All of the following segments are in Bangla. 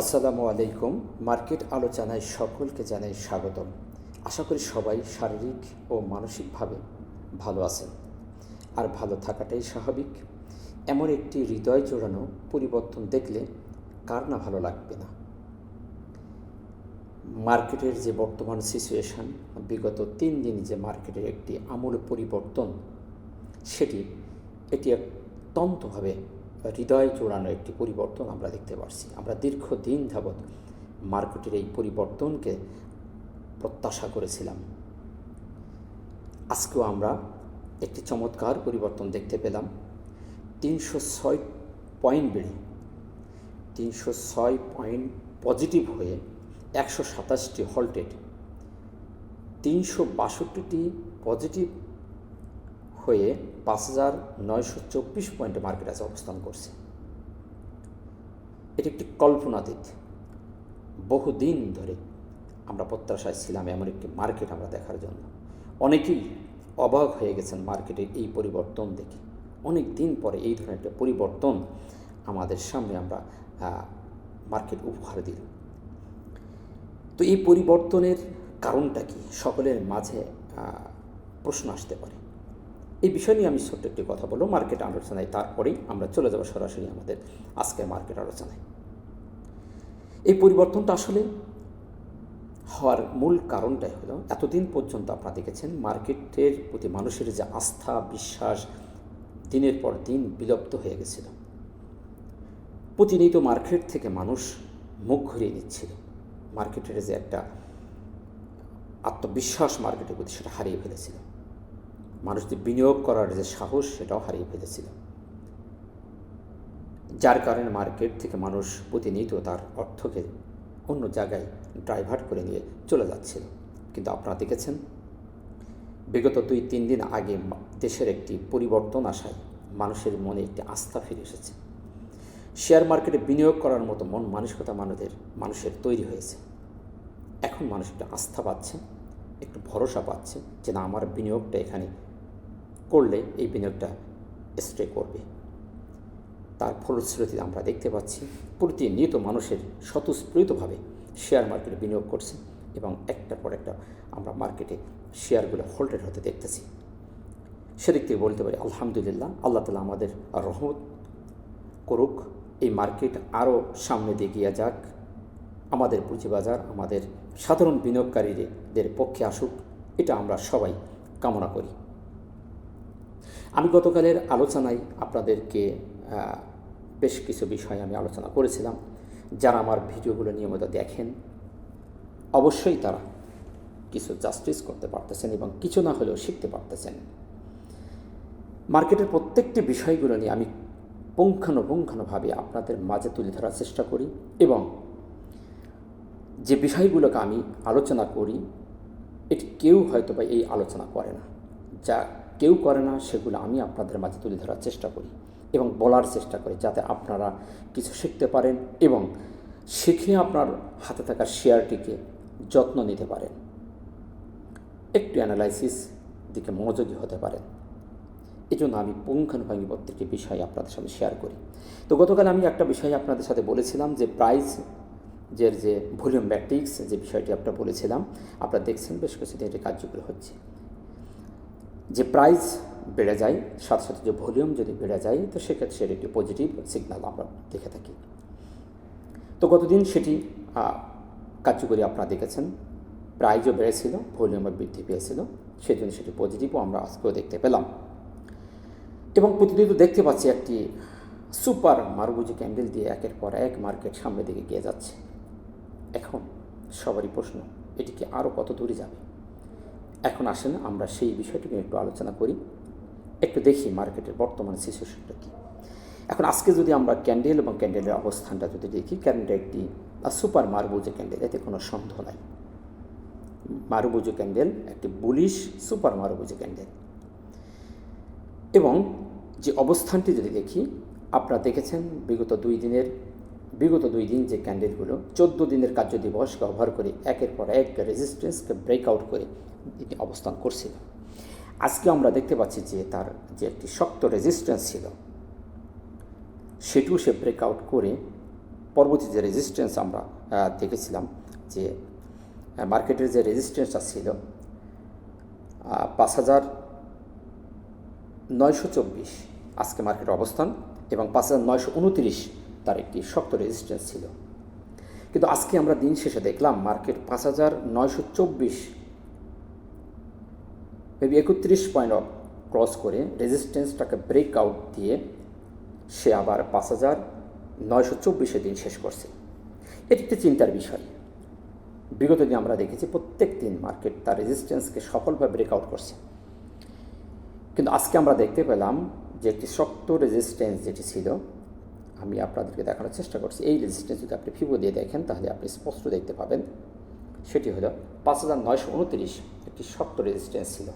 আসসালামু আলাইকুম। মার্কেট আলোচনায় সকলকে জানাই স্বাগতম। আশা করি সবাই শারীরিক ও মানসিকভাবে ভালো আছেন আর ভালো থাকাটাই স্বাভাবিক। এমন একটি হৃদয় জোড়ানো পরিবর্তন দেখলে কার না ভালো লাগবে না? মার্কেটের যে বর্তমান সিচুয়েশন বিগত তিন দিন যে মার্কেটের একটি আমূল পরিবর্তন, সেটি এটি অত্যন্তভাবে হৃদয় জোড়ানো একটি পরিবর্তন আমরা দেখতে পারছি। আমরা দীর্ঘদিন যাবৎ মার্কেটের এই পরিবর্তনকে প্রত্যাশা করেছিলাম। আজকেও আমরা একটি চমৎকার পরিবর্তন দেখতে পেলাম। তিনশো ছয় পয়েন্ট বেড়ে, তিনশো ছয় পয়েন্ট পজিটিভ হয়ে একশো সাতাশটি হল্টেড, তিনশো বাষট্টিটি পজিটিভ হয়ে পাঁচ হাজার নয়শো চব্বিশ পয়েন্টে মার্কেট আজ অবস্থান করছে। এটি একটি কল্পনাতীত। বহুদিন ধরে আমরা প্রত্যাশায় ছিলাম এমন একটি মার্কেট আমরা দেখার জন্য। অনেকেই অবাক হয়ে গেছেন মার্কেটের এই পরিবর্তন দেখে। অনেক দিন পরে এই ধরনের একটা পরিবর্তন আমাদের সামনে আমরা মার্কেট উপহার দিল। তো এই পরিবর্তনের কারণটা কি? সকলের মাঝে প্রশ্ন আসতে পারে। এই বিষয় নিয়ে আমি ছোট্ট একটি কথা বলব। মার্কেট আলোচনায় তারপরেই আমরা চলে যাব সরাসরি আমাদের আজকের মার্কেট আলোচনায়। এই পরিবর্তনটা আসলে হওয়ার মূল কারণটাই হলো, এতদিন পর্যন্ত আপনারা দেখেছেন মার্কেটের প্রতি মানুষের যে আস্থা, বিশ্বাস দিনের পর দিন বিলুপ্ত হয়ে গেছিল। প্রতিনিয়ত মার্কেট থেকে মানুষ মুখ ঘুরিয়ে নিচ্ছিল। মার্কেটের যে একটা আত্মবিশ্বাস মার্কেটের প্রতি সেটা হারিয়ে ফেলেছিল। মানুষদের বিনিয়োগ করার যে সাহস, সেটাও হারিয়ে ফেলেছিল। যার কারণে মার্কেট থেকে মানুষ প্রতিনিয়ত তার অর্থকে অন্য জায়গায় ড্রাইভার্ট করে নিয়ে চলে যাচ্ছিল। কিন্তু আপনারা দেখেছেন, বিগত দুই, তিন দিন আগে দেশের একটি পরিবর্তন আসায় মানুষের মনে একটি আস্থা ফিরে এসেছে। শেয়ার মার্কেটে বিনিয়োগ করার মতো মন মানসিকতা মানুষের মানুষের তৈরি হয়েছে। এখন মানুষ একটা আস্থা পাচ্ছে, একটু ভরসা পাচ্ছে যে না, আমার বিনিয়োগটা এখানে করলে এই বিনিয়োগটা স্ট্রে করবে। তার ফলশ্রুতিতে আমরা দেখতে পাচ্ছি, প্রতিনিয়ত মানুষের স্বতঃস্ফূর্তভাবে শেয়ার মার্কেটে বিনিয়োগ করছে এবং একটার পর একটা আমরা মার্কেটে শেয়ারগুলো হোল্ডেড হতে দেখতেছি। সেদিক থেকে বলতে পারি, আলহামদুলিল্লাহ, আল্লাহ তালা আমাদের রহমত করুক, এই মার্কেট আরও সামনে দিয়ে গিয়ে যাক, আমাদের পুঁজিবাজার, আমাদের সাধারণ বিনিয়োগকারীদের পক্ষে আসুক, এটা আমরা সবাই কামনা করি। আমি গতকালের আলোচনায় আপনাদেরকে বেশ কিছু বিষয় আমি আলোচনা করেছিলাম। যারা আমার ভিডিওগুলো নিয়মিত দেখেন, অবশ্যই তারা কিছু জাস্টিস করতে পারতেছেন এবং কিছু না হলেও শিখতে পারতেছেন। মার্কেটের প্রত্যেকটি বিষয়গুলো নিয়ে আমি পুঙ্খানুপুঙ্খানুভাবে আপনাদের মাঝে তুলে ধরার চেষ্টা করি এবং যে বিষয়গুলোকে আমি আলোচনা করি, এটি কেউ হয়তো বা এই আলোচনা করে না। যা কেউ করে না সেগুলো আমি আপনাদের মাঝে তুলে ধরার চেষ্টা করি এবং বলার চেষ্টা করি যাতে আপনারা কিছু শিখতে পারেন এবং শিখে আপনার হাতে থাকা শেয়ারটিকে যত্ন নিতে পারেন। একটু অ্যানালাইসিস দিকে মনোযোগী হতে পারেন। এই জন্য আমি পুঙ্খানুপুঙ্খি প্রত্যেকটি বিষয় আপনাদের সাথে শেয়ার করি। তো গতকাল আমি একটা বিষয় আপনাদের সাথে বলেছিলাম যে প্রাইস যে ভলিউম ব্যাটিক্স যে বিষয়টি আপনারা বলেছিলাম, আপনারা দেখছেন বেশ কিছুদিন এটি কার্যকরী হচ্ছে। যে প্রাইস বেড়ে যায়, সাথে সাথে যে ভলিউম যদি বেড়ে যায়, তো সেক্ষেত্রে সেটি একটি পজিটিভ সিগনাল আমরা দেখে থাকি। তো গতদিন সেটি কার্যকরী আপনারা দেখেছেন। প্রাইজও বেড়েছিল ভলিউমও বৃদ্ধি পেয়েছিল সেই জন্য সেটি পজিটিভও আমরা আজকেও দেখতে পেলাম। এবং প্রতিদিন দেখতে পাচ্ছি একটি সুপার মারুবুজি ক্যান্ডেল দিয়ে একের পর এক মার্কেট সামনের দিকে গিয়ে যাচ্ছে। এখন সবারই প্রশ্ন, এটি কি আরও কত দূরে যাবে? এখন আসেন, আমরা সেই বিষয়টিকে একটু আলোচনা করি। একটু দেখি মার্কেটের বর্তমান সিচুয়েশনটা কী। এখন আজকে যদি আমরা ক্যান্ডেল এবং ক্যান্ডেলের অবস্থানটা যদি দেখি, ক্যান্ডেল একটি সুপার মারবুজো ক্যান্ডেল, এতে কোনো সন্দেহ নাই। মারুবুজো ক্যান্ডেল একটি বুলিশ সুপার মারুবুজো ক্যান্ডেল। এবং যে অবস্থানটি যদি দেখি, আপনারা দেখেছেন বিগত দুই দিনের, বিগত দুই দিন যে ক্যান্ডেলগুলো, চোদ্দ দিনের কার্য দিবসকে ব্যবহার করে একের পর এক রেজিস্ট্যান্সকে ব্রেকআউট করে এটি অবস্থান করছিল। আজকে আমরা দেখতে পাচ্ছি যে তার যে একটি শক্ত রেজিস্ট্যান্স ছিল, সেটিও সে ব্রেকআউট করে পরবর্তী যে রেজিস্ট্যান্স আমরা দেখেছিলাম যে মার্কেটের যে রেজিস্ট্যান্সটা ছিল পাঁচ হাজার নয়শো চব্বিশ আজকে মার্কেটের অবস্থান এবং পাঁচ হাজার নয়শো উনত্রিশ তার একটি শক্ত রেজিস্ট্যান্স ছিল। কিন্তু আজকে আমরা দিন শেষে দেখলাম মার্কেট পাঁচ হাজার নয়শো চব্বিশ মেবি একত্রিশ পয়েন্ট ক্রস করে রেজিস্ট্যান্সটাকে ব্রেক আউট দিয়ে সে আবার পাঁচ হাজার নয়শো চব্বিশে দিন শেষ করছে। এটি একটি চিন্তার বিষয়। বিগত দিন আমরা দেখেছি প্রত্যেক দিন মার্কেট তার রেজিস্ট্যান্সকে সফলভাবে ব্রেকআউট করছে। কিন্তু আজকে আমরা দেখতে পেলাম যে একটি শক্ত রেজিস্ট্যান্স যেটি ছিল, আমি আপনাদেরকে দেখানোর চেষ্টা করছি। এই রেজিস্ট্যান্স যদি আপনি ফিবো দিয়ে দেখেন, তাহলে আপনি স্পষ্ট দেখতে পাবেন, সেটি হলো পাঁচ হাজার নয়শো উনত্রিশ একটি শক্ত রেজিস্ট্যান্স ছিল।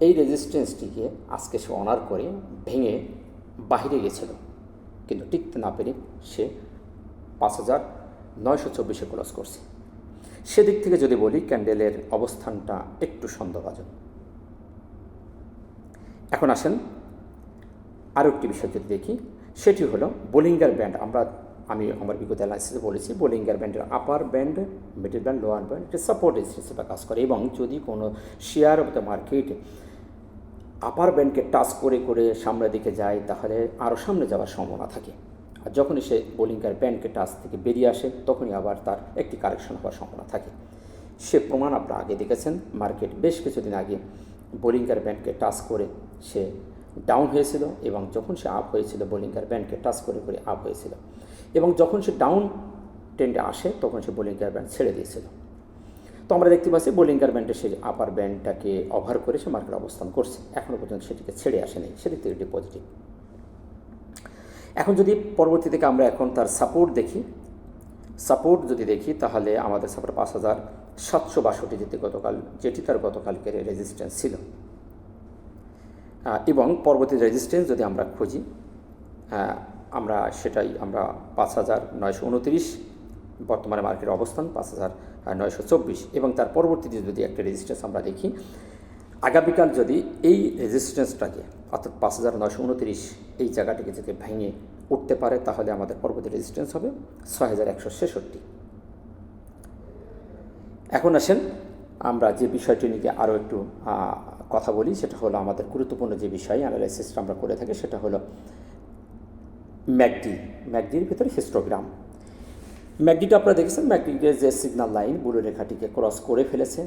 এই রেজিস্ট্যান্সটিকে আজকে সে অনার করে ভেঙে বাহিরে গেছিল। কিন্তু টিকতে না পেরে সে পাঁচ হাজার নয়শো চব্বিশে ক্রস করছে। সেদিক থেকে যদি বলি, ক্যান্ডেলের অবস্থানটা একটু সন্দেহভাজন। এখন আসেন আরও একটি বিষয় যদি দেখি, সেটি হলো বোলিঙ্গার ব্যান্ড আমরা, আমি আমার বিগত অ্যানালিসিসে বলেছি বোলিঙ্গার ব্যান্ডের upper band middle band lower band এটা সাপোর্ট হিসেবে কাজ করে। এবং যদি কোনো share of the market upper ব্যান্ডকে touch করে করে সামনের দিকে যায়, তাহলে আরও সামনে যাওয়ার সম্ভাবনা থাকে। আর যখনই সে বোলিংকার ব্যান্ডকে টাচ থেকে বেরিয়ে আসে, তখনই আবার তার একটি কারেকশন হওয়ার সম্ভাবনা থাকে। সে প্রমাণ আপনারা আগে দেখেছেন, মার্কেট বেশ কিছুদিন আগে বোলিংকার ব্যান্ডকে টাচ করে সে ডাউন হয়েছিল এবং যখন সে আপ হয়েছিল বোলিংকার ব্যান্ডকে টাচ করে করে আপ হয়েছিল। এবং যখন সে ডাউন ট্রেন্ডে আসে, তখন সে বোলিংকার ব্যান্ড ছেড়ে দিয়েছিল। তো আমরা দেখতে পাচ্ছি বোলিংকার ব্যান্ডে সে আপার ব্যান্ডটাকে ওভার করে সে মার্কেট অবস্থান করছে। এখনও পর্যন্ত সেটিকে ছেড়ে আসেনি। সেদিক থেকে পজিটিভ এখন যদি পরবর্তী থেকে আমরা এখন তার সাপোর্ট দেখি সাপোর্ট যদি দেখি, তাহলে আমাদের সাপোর্ট পাঁচ হাজার সাতশো বাষট্টি যেটি গতকাল, যেটি তার গতকালকের রেজিস্ট্যান্স ছিল। এবং পরবর্তী রেজিস্ট্যান্স যদি আমরা খুঁজি আমরা সেটাই আমরা পাঁচ হাজার নয়শো উনত্রিশ বর্তমানে মার্কেটের অবস্থান, পাঁচ হাজার নয়শো চব্বিশ। এবং তার পরবর্তীতে যদি একটা রেজিস্ট্যান্স আমরা দেখি, আগামীকাল যদি এই রেজিস্ট্যান্সটাকে অর্থাৎ পাঁচ হাজার নয়শো উনত্রিশ এই জায়গাটিকে যদি ভেঙে উঠতে পারে, তাহলে আমাদের পরবর্তী রেজিস্ট্যান্স হবে ছয় হাজার একশো ছেষট্টি। এখন আসেন আমরা যে বিষয়টি নিয়ে আরও একটু কথা বলি, সেটা হলো আমাদের গুরুত্বপূর্ণ যে বিষয় অ্যানালাইসিসটা আমরা করে থাকি, সেটা হলো ম্যাকডি। ম্যাকডির ভিতরে হিস্টোগ্রাম ম্যাকডিটা আপনারা দেখেছেন? ম্যাকডির যে সিগনাল লাইন বুড়ো রেখাটিকে ক্রস করে ফেলেছে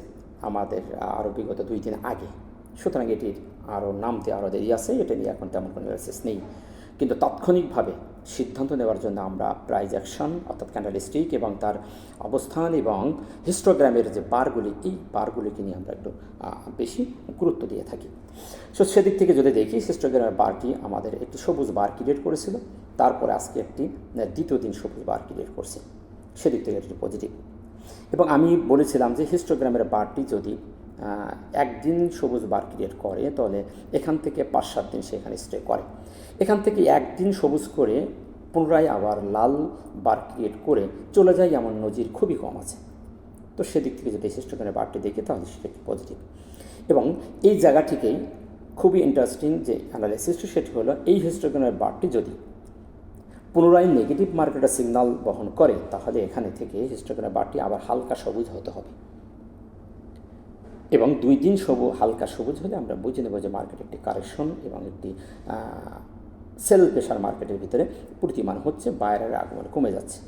আমাদের আরও বিগত দুই দিন আগে। সুতরাং এটির আরও নামতে আরও দেরি আছে, এটা নিয়ে এখন তেমন কোনো অ্যানালাইসিস নেই। কিন্তু তাৎক্ষণিকভাবে সিদ্ধান্ত নেওয়ার জন্য আমরা প্রাইজ অ্যাকশন অর্থাৎ ক্যান্ডেলিস্টিক এবং তার অবস্থান এবং হিস্টোগ্রামের যে বারগুলি এই বারগুলিকে নিয়ে আমরা একটু বেশি গুরুত্ব দিয়ে থাকি। সো সেদিক থেকে যদি দেখি হিস্টোগ্রামের বারটি আমাদের একটি সবুজ বার ক্রিয়েট করেছিল। তারপরে আজকে একটি, দ্বিতীয় দিন সবুজ বার ক্রিয়েট করছে। সেদিক থেকে এটি পজিটিভ এবং আমি বলেছিলাম যে হিস্টোগ্রামের বারটি যদি একদিন সবুজ বার ক্রিয়েট করে, তাহলে এখান থেকে পাঁচ সাত দিন সে এখানে স্টে করে। এখান থেকে একদিন সবুজ করে পুনরায় আবার লাল বার ক্রিয়েট করে চলে যায় এমন নজির খুবই কম আছে। তো সেদিক থেকে যদি হিস্টোগ্রামের বারটি দেখি, তাহলে সেটা একটি পজিটিভ এবং এই জায়গাটিকেই খুবই ইন্টারেস্টিং যে অ্যানালাইসিস সেটি হলো এই হিস্টোগ্রামের বারটি যদি পুনরায় নেগেটিভ মার্কেটের সিগন্যাল বহন করে, তাহলে এখানে থেকে হিস্টোগ্রামের বারটি আবার হালকা সবুজ হতে হবে। এবং দুই দিন সবু, হালকা সবুজ হলে আমরা বুঝে নেব যে মার্কেট একটি কারেকশন এবং একটি সেল প্রেশার মার্কেটের ভিতরে প্রতিমান হচ্ছে বাইরের আগমন কমে যাচ্ছে।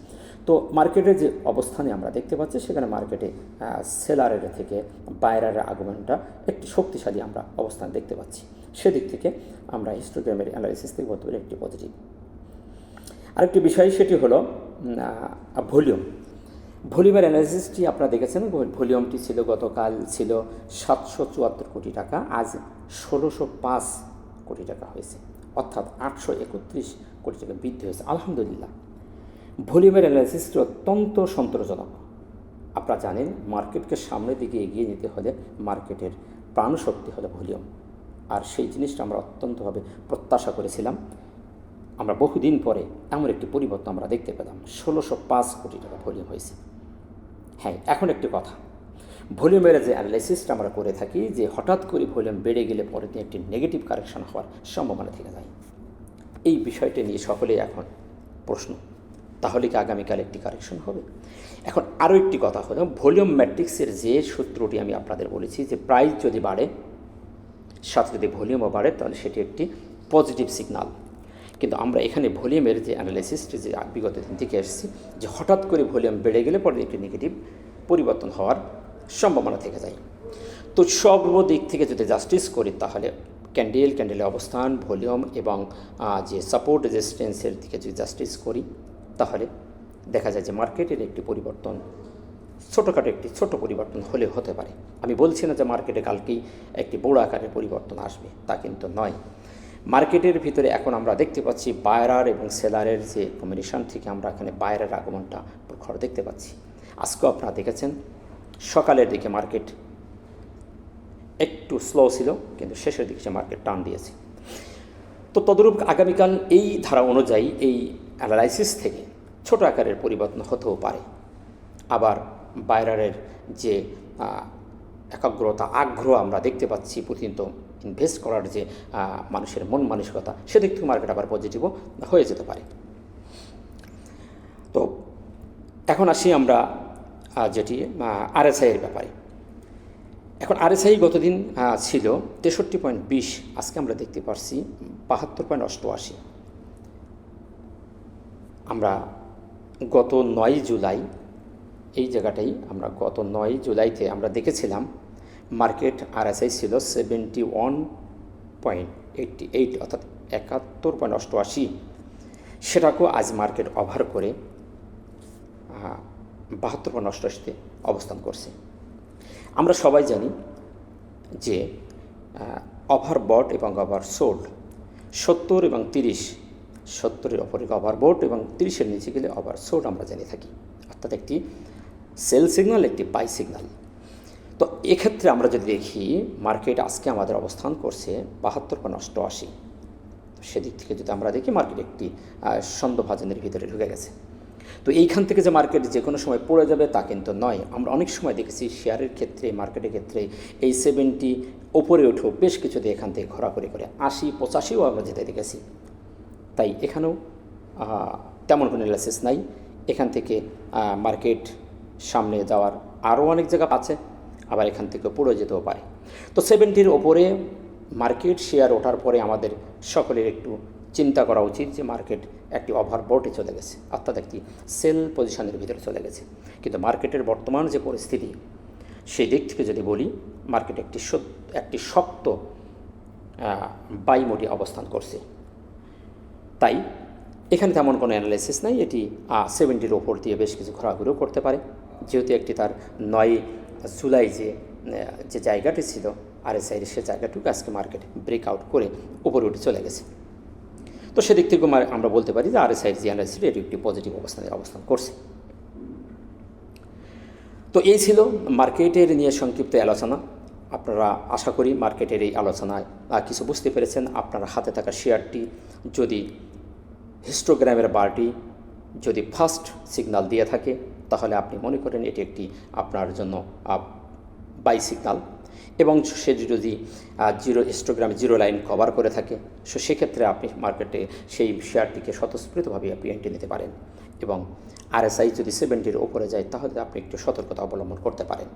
তো মার্কেটের যে অবস্থানে আমরা দেখতে পাচ্ছি, সেখানে মার্কেটে সেলারের থেকে বাইরের আগমনটা একটি শক্তিশালী আমরা অবস্থান দেখতে পাচ্ছি। সেদিক থেকে আমরা হিস্টোগ্রামের অ্যানালাইসিস থেকে বলতে পারি একটি পজিটিভ আরেকটি বিষয় সেটি হলো ভলিউম। ভলিউমের অ্যানালিসিসটি আপনারা দেখেছেন ভলিউমটি ছিল, গতকাল ছিল সাতশো চুয়াত্তর কোটি টাকা, আজ ষোলোশো পাঁচ কোটি টাকা হয়েছে, অর্থাৎ আটশো একত্রিশ কোটি টাকা বৃদ্ধি হয়েছে। আলহামদুলিল্লাহ, ভলিউমের অ্যানালিসিসটি অত্যন্ত সন্তোষজনক। আপনারা জানেন, মার্কেটকে সামনের দিকে এগিয়ে নিতে হলে মার্কেটের প্রাণশক্তি হলো ভলিউম। আর সেই জিনিসটা আমরা অত্যন্তভাবে প্রত্যাশা করেছিলাম। আমরা বহুদিন পরে এমন একটি পরিবর্তন আমরা দেখতে পেলাম। ষোলোশো পাঁচ কোটি টাকা ভলিউম হয়েছে। হ্যাঁ এখন একটি কথা। ভলিউমের যে অ্যানালাইসিসটা আমরা করে থাকি যে হঠাৎ করে ভলিউম বেড়ে গেলে পরে দিয়ে একটি নেগেটিভ কারেকশন হওয়ার সম্ভাবনা থেকে যায়। এই বিষয়টি নিয়ে সকলেই এখন প্রশ্ন, তাহলে কি আগামীকাল একটি কারেকশন হবে? এখন আরও একটি কথা হলো, ভলিউম ম্যাট্রিক্সের যে সূত্রটি আমি আপনাদের বলেছি যে প্রাইস যদি বাড়ে, সাথে যদি ভলিউমও বাড়ে, তাহলে সেটি একটি পজিটিভ সিগনাল কিন্তু আমরা এখানে ভলিউমের যে অ্যানালাইসিসটি যে বিগত দিন থেকে এসেছি, যে হঠাৎ করে ভলিউম বেড়ে গেলে পরে একটি নেগেটিভ পরিবর্তন হওয়ার সম্ভাবনা থেকে যায়। তো সর্বদিক থেকে যদি জাস্টিস করি, তাহলে ক্যান্ডেল ক্যান্ডেলের অবস্থান, ভলিউম এবং যে সাপোর্ট রেজিস্ট্যান্সের দিকে যদি জাস্টিস করি, তাহলে দেখা যায় যে মার্কেটের একটি পরিবর্তন, ছোটোখাটো একটি ছোট পরিবর্তন হলে হতে পারে। আমি বলছি না যে মার্কেটে কালকেই একটি বড় আকারের পরিবর্তন আসবে, তা কিন্তু নয়। মার্কেটের ভিতরে এখন আমরা দেখতে পাচ্ছি বায়রার এবং সেলারের যে কম্বিনেশন থেকে আমরা এখানে বায়রার আগমনটা প্রখর দেখতে পাচ্ছি। আজকেও আপনারা দেখেছেন, সকালের দিকে মার্কেট একটু স্লো ছিল, কিন্তু শেষের দিকে সে মার্কেট টান দিয়েছে। তো তদরূপ আগামীকাল এই ধারা অনুযায়ী এই অ্যানালাইসিস থেকে ছোট আকারের পরিবর্তন হতেও পারে। আবার বাইরারের যে একাগ্রতা, আগ্রহ আমরা দেখতে পাচ্ছি প্রতিদিন ইনভেস্ট করার যে মানুষের মন মানসিকতা, সেদিক থেকে মার্কেট আবার পজিটিভও হয়ে যেতে পারে। তো এখন আসি আমরা যেটি আরএসআইয়ের ব্যাপারে। এখন আরএসআই গতদিন ছিল তেষট্টি পয়েন্ট বিশ, আজকে আমরা দেখতে পারছি বাহাত্তর পয়েন্ট অষ্টআশি। আমরা গত নয় জুলাই, এই জায়গাটাই আমরা গত নয় জুলাইতে আমরা দেখেছিলাম মার্কেট আরএসআই ছিল seventy one point eighty eight অর্থাৎ একাত্তর পয়েন্ট অষ্টআশি। সেটাকেও আজ মার্কেট ওভার করে বাহাত্তর পয়েন্ট অষ্টআশিতে অবস্থান করছে। আমরা সবাই জানি যে ওভার বট এবং ওভার সোল্ড সত্তর এবং তিরিশ, সত্তরের ওপরে ওভার বোট এবং তিরিশের নিচে গেলে ওভার সোল্ড আমরা জেনে থাকি। অর্থাৎ একটি সেল সিগন্যাল একটি বাই সিগন্যাল তো এক্ষেত্রে আমরা যদি দেখি মার্কেট আজকে আমাদের অবস্থান করছে বাহাত্তর পয়েন্ট অষ্টআশি। সেদিক থেকে যদি আমরা দেখি মার্কেট একটি সন্দেহভাজনের ভিতরে ঢুকে গেছে। তো এইখান থেকে যে মার্কেট যে কোনো সময় পড়ে যাবে তা কিন্তু নয়। আমরা অনেক সময় দেখেছি শেয়ারের ক্ষেত্রে মার্কেটের ক্ষেত্রে এই সেভেনটি ওপরে উঠেও বেশ কিছুতে এখান থেকে ঘোরাঘুরি করে। আশি, পঁচাশিও আমরা যেতে দেখেছি। তাই এখানেও তেমন কোনো অ্যানালাইসিস নাই। এখান থেকে মার্কেট সামনে যাওয়ার আরও অনেক জায়গা আছে। আবার এখান থেকে পড়ে যেতেও পারে। তো সেভেন্টির ওপরে মার্কেট শেয়ার ওঠার পরে আমাদের সকলের একটু চিন্তা করা উচিত যে মার্কেট একটি ওভারবোটে চলে গেছে, অর্থাৎ একটি সেল পজিশনের ভিতরে চলে গেছে। কিন্তু মার্কেটের বর্তমান যে পরিস্থিতি, সেই দিক থেকে যদি বলি মার্কেট একটি একটি শক্ত বাইমোডে অবস্থান করছে। তাই এখানে তেমন কোনো অ্যানালাইসিস নাই, এটি সেভেন্টির ওপর দিয়ে বেশ কিছু ঘোরাঘুরিও করতে পারে। যেহেতু একটি তার নয় জুলাই যে যে জায়গাটি ছিল আরএসআইয়ের সে জায়গাটুকু আজকে মার্কেট ব্রেকআউট করে উপরে উঠে চলে গেছে। তো সেদিক থেকে আমরা বলতে পারি যে আরএসআইয়ের যে অ্যানালাইসিস এটি একটি পজিটিভ অবস্থানে অবস্থান করছে। তো এই ছিল মার্কেটের নিয়ে সংক্ষিপ্ত আলোচনা। আপনারা আশা করি মার্কেটের এই আলোচনায় কিছু বুঝতে পেরেছেন। আপনার হাতে থাকা শেয়ারটি যদি হিস্টোগ্রামের বারটি যদি ফার্স্ট সিগনাল দিয়ে থাকে তাহলে আপনি মনে করেন এটি একটি আপনার জন্য বাই সিগনাল। এবং সে যদি জিরো হিস্টোগ্রামে জিরো লাইন কভার করে থাকে, সো সেক্ষেত্রে আপনি মার্কেটে সেই শেয়ারটিকে স্বতঃস্ফূর্তভাবে আপনি এন্ট্রি নিতে পারেন। এবং আরএসআই যদি সেভেন্টির ওপরে যায়, তাহলে আপনি একটু সতর্কতা অবলম্বন করতে পারেন।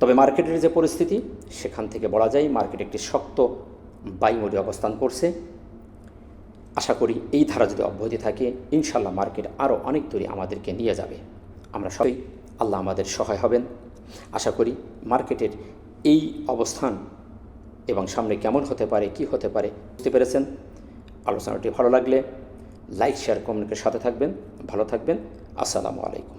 তবে মার্কেটের যে পরিস্থিতি, সেখান থেকে বলা যায় মার্কেট একটি শক্ত বাইমোডে অবস্থান করছে। আশা করি এই ধারা যদি অব্যাহতি থাকে ইনশাল্লাহ মার্কেট আরও অনেক দূরে আমাদেরকে নিয়ে যাবে। আমরা সবাই আল্লাহ আমাদের সহায় হবেন। আশা করি মার্কেটের এই অবস্থান এবং সামনে কেমন হতে পারে, কি হতে পারে, বুঝতে পেরেছেন? আলোচনাটি ভালো লাগলে লাইক, শেয়ার, কমেন্টের সাথে থাকবেন, ভালো থাকবেন। আসসালামু আলাইকুম।